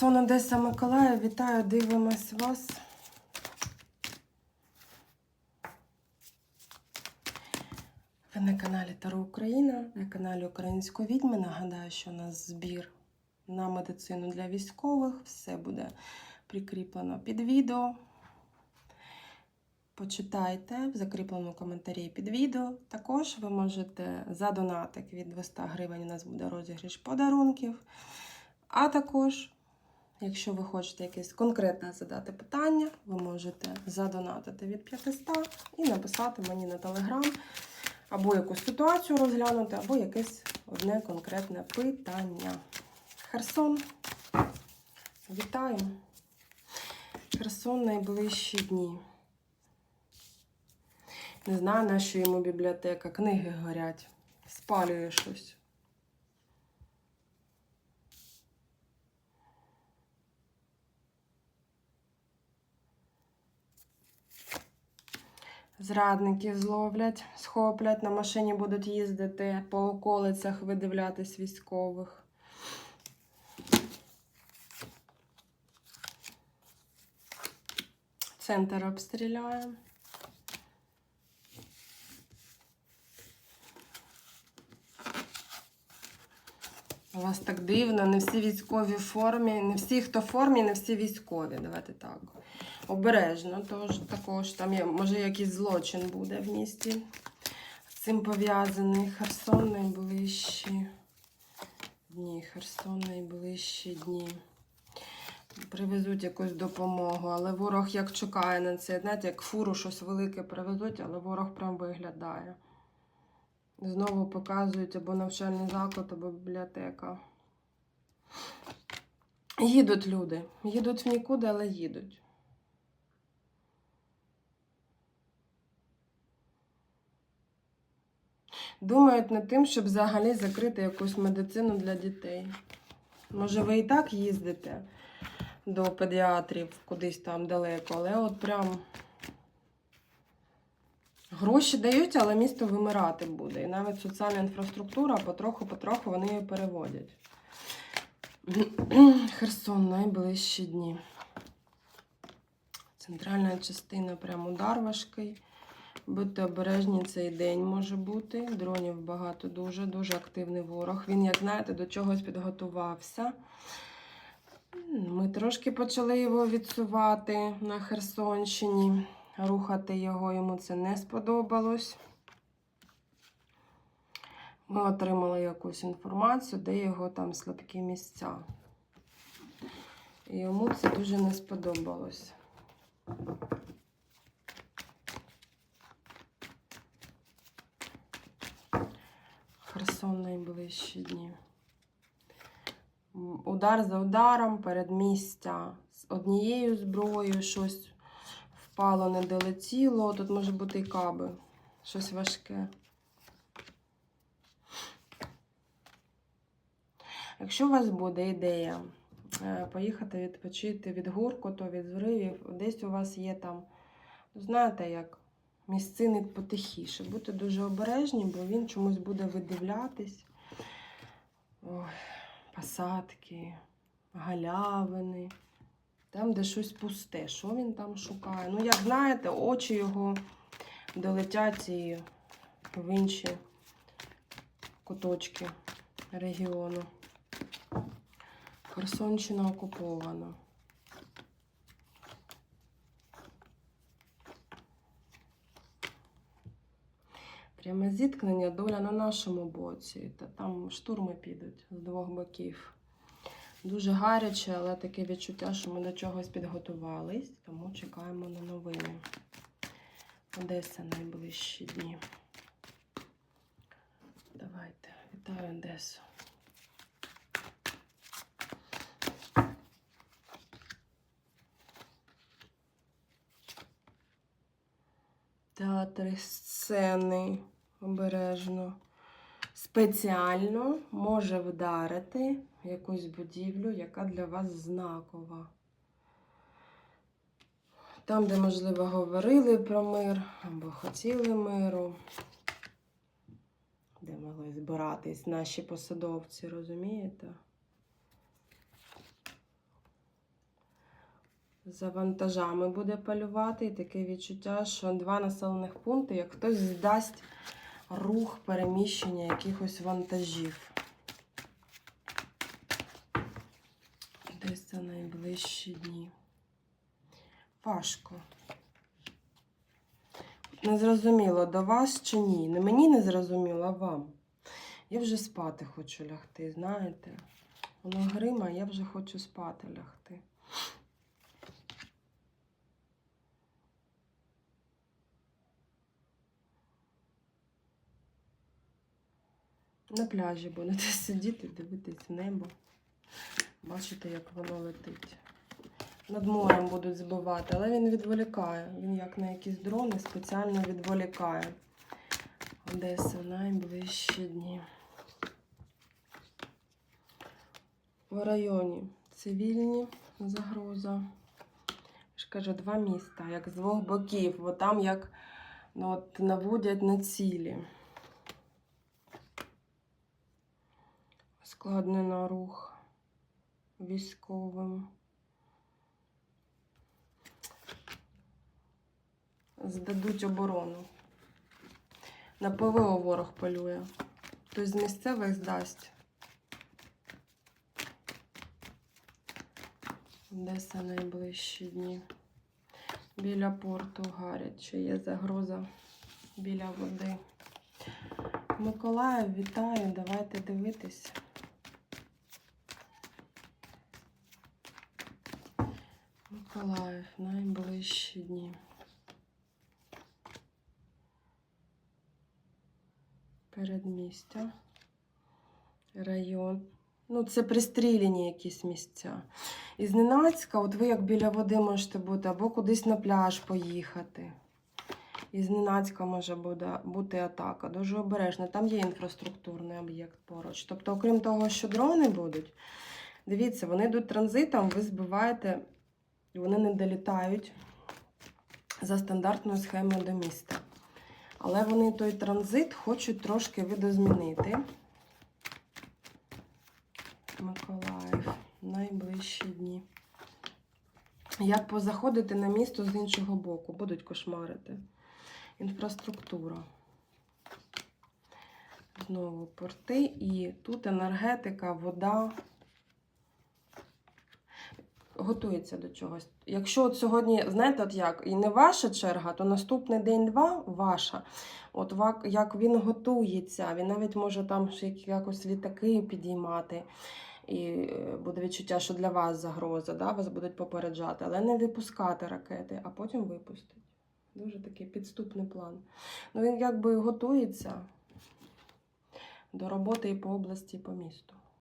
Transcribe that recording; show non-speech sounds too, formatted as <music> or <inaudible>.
Херсон, Одеса, Миколаїв. Вітаю, дивимось вас. Ви на каналі Таро Україна, на каналі Української відьми. Нагадаю, що у нас збір на медицину для військових. Все буде прикріплено під відео. Почитайте в закріпленому коментарі під відео. Також ви можете за донатик від 200 гривень у нас буде розіграш подарунків. А також, якщо ви хочете якесь конкретне задати питання, ви можете задонатити від 500 і написати мені на телеграм, або якусь ситуацію розглянути, або якесь одне конкретне питання. Херсон. Вітаю. Херсон найближчі дні. Не знаю, на що йому бібліотека, книги горять, спалює щось. Зрадників зловлять, схоплять, на машині будуть їздити по околицях, видивлятись військових. Центр обстріляє. У вас так дивно, не всі військові в формі, не всі, хто в формі, не всі військові. Давайте так. Обережно, тож також там є, може якийсь злочин буде в місті. З цим пов'язаний Херсон найближчі дні. Херсон найближчі дні. Привезуть якусь допомогу, але ворог як чекає на це. Знаєте, як фуру щось велике привезуть, але ворог прям виглядає. Знову показують або навчальний заклад, або бібліотека. Їдуть люди. Їдуть в нікуди, але їдуть. Думають над тим, щоб взагалі закрити якусь медицину для дітей. Може, ви і так їздите до педіатрів кудись там далеко, але от прям. Гроші дають, але місто вимирати буде. І навіть соціальна інфраструктура потроху-потроху вони її переводять. <clears throat> Херсон найближчі дні. Центральна частина прям удар важкий. Будьте обережні, цей день може бути. Дронів багато дуже, дуже активний ворог. Він, як знаєте, до чогось підготувався. Ми трошки почали його відсувати на Херсонщині. Рухати його йому це не сподобалось. Ми отримали якусь інформацію, де його там слабкі місця. І йому це дуже не сподобалось. Херсон найближчі дні. Удар за ударом, передмістя з однією зброєю, щось впало, не долетіло. Тут може бути і каби. Щось важке. Якщо у вас буде ідея е, поїхати відпочити від гуркоту, від зривів, десь у вас є там, знаєте, як місцини потихіше. Будьте дуже обережні, бо він чомусь буде видивлятись. Ой, посадки, галявини. Там, де щось пусте. Що він там шукає? Ну, як знаєте, очі його долетять і в інші куточки регіону. Херсонщина окупована. Пряме зіткнення, доля на нашому боці. Та там штурми підуть з двох боків. Дуже гаряче, але таке відчуття, що ми до чогось підготувались, тому чекаємо на новини. Одеса найближчі дні. Давайте, вітаю Одесу. Театри сцени обережно. Спеціально може вдарити якусь будівлю, яка для вас знакова. Там, де, можливо, говорили про мир або хотіли миру, де могли збиратись наші посадовці, розумієте? За вантажами буде полювати. І таке відчуття, що два населених пункти, як хтось здасть рух переміщення якихось вантажів. Десь за найближчі дні. Важко. Не зрозуміло, до вас чи ні. Не мені не зрозуміло, а вам. Я вже спати хочу лягти, знаєте? Воно грима, я вже хочу спати лягти. На пляжі будете сидіти, дивитись в небо. Бачите, як воно летить. Над морем будуть збивати, але він відволікає. Він як на якісь дрони спеціально відволікає. Одеса найближчі дні. В районі цивільні загроза. Я ж кажу, два міста, як з двох боків, бо там як ну, от, наводять на цілі. Складнено рух військовим. Здадуть оборону. На ПВО ворог полює. Хтось з місцевих здасть. Одеса найближчі дні. Біля порту гаряче є загроза біля води. Миколаїв, вітаю, давайте дивитись. Миколаїв, найближчі дні. Передмістя, район. Ну, це пристріляні якісь місця. І зненацька, от ви як біля води можете бути, або кудись на пляж поїхати. І зненацька може бути атака. Дуже обережно. Там є інфраструктурний об'єкт поруч. Тобто, окрім того, що дрони будуть, дивіться, вони йдуть транзитом, ви збиваєте, вони не долітають за стандартною схемою до міста. Але вони той транзит хочуть трошки видозмінити. Миколаїв, найближчі дні. Як позаходити на місто з іншого боку, будуть кошмарити. Інфраструктура. Знову порти і тут енергетика, вода. Готується до чогось. Якщо от сьогодні, знаєте, от як, і не ваша черга, то наступний день-два ваша. От як він готується, він навіть може там ще якось літаки підіймати. І е, буде відчуття, що для вас загроза, да? вас будуть попереджати, але не випускати ракети, а потім випустять. Дуже такий підступний план. Ну він якби готується до роботи і по області, і по місту.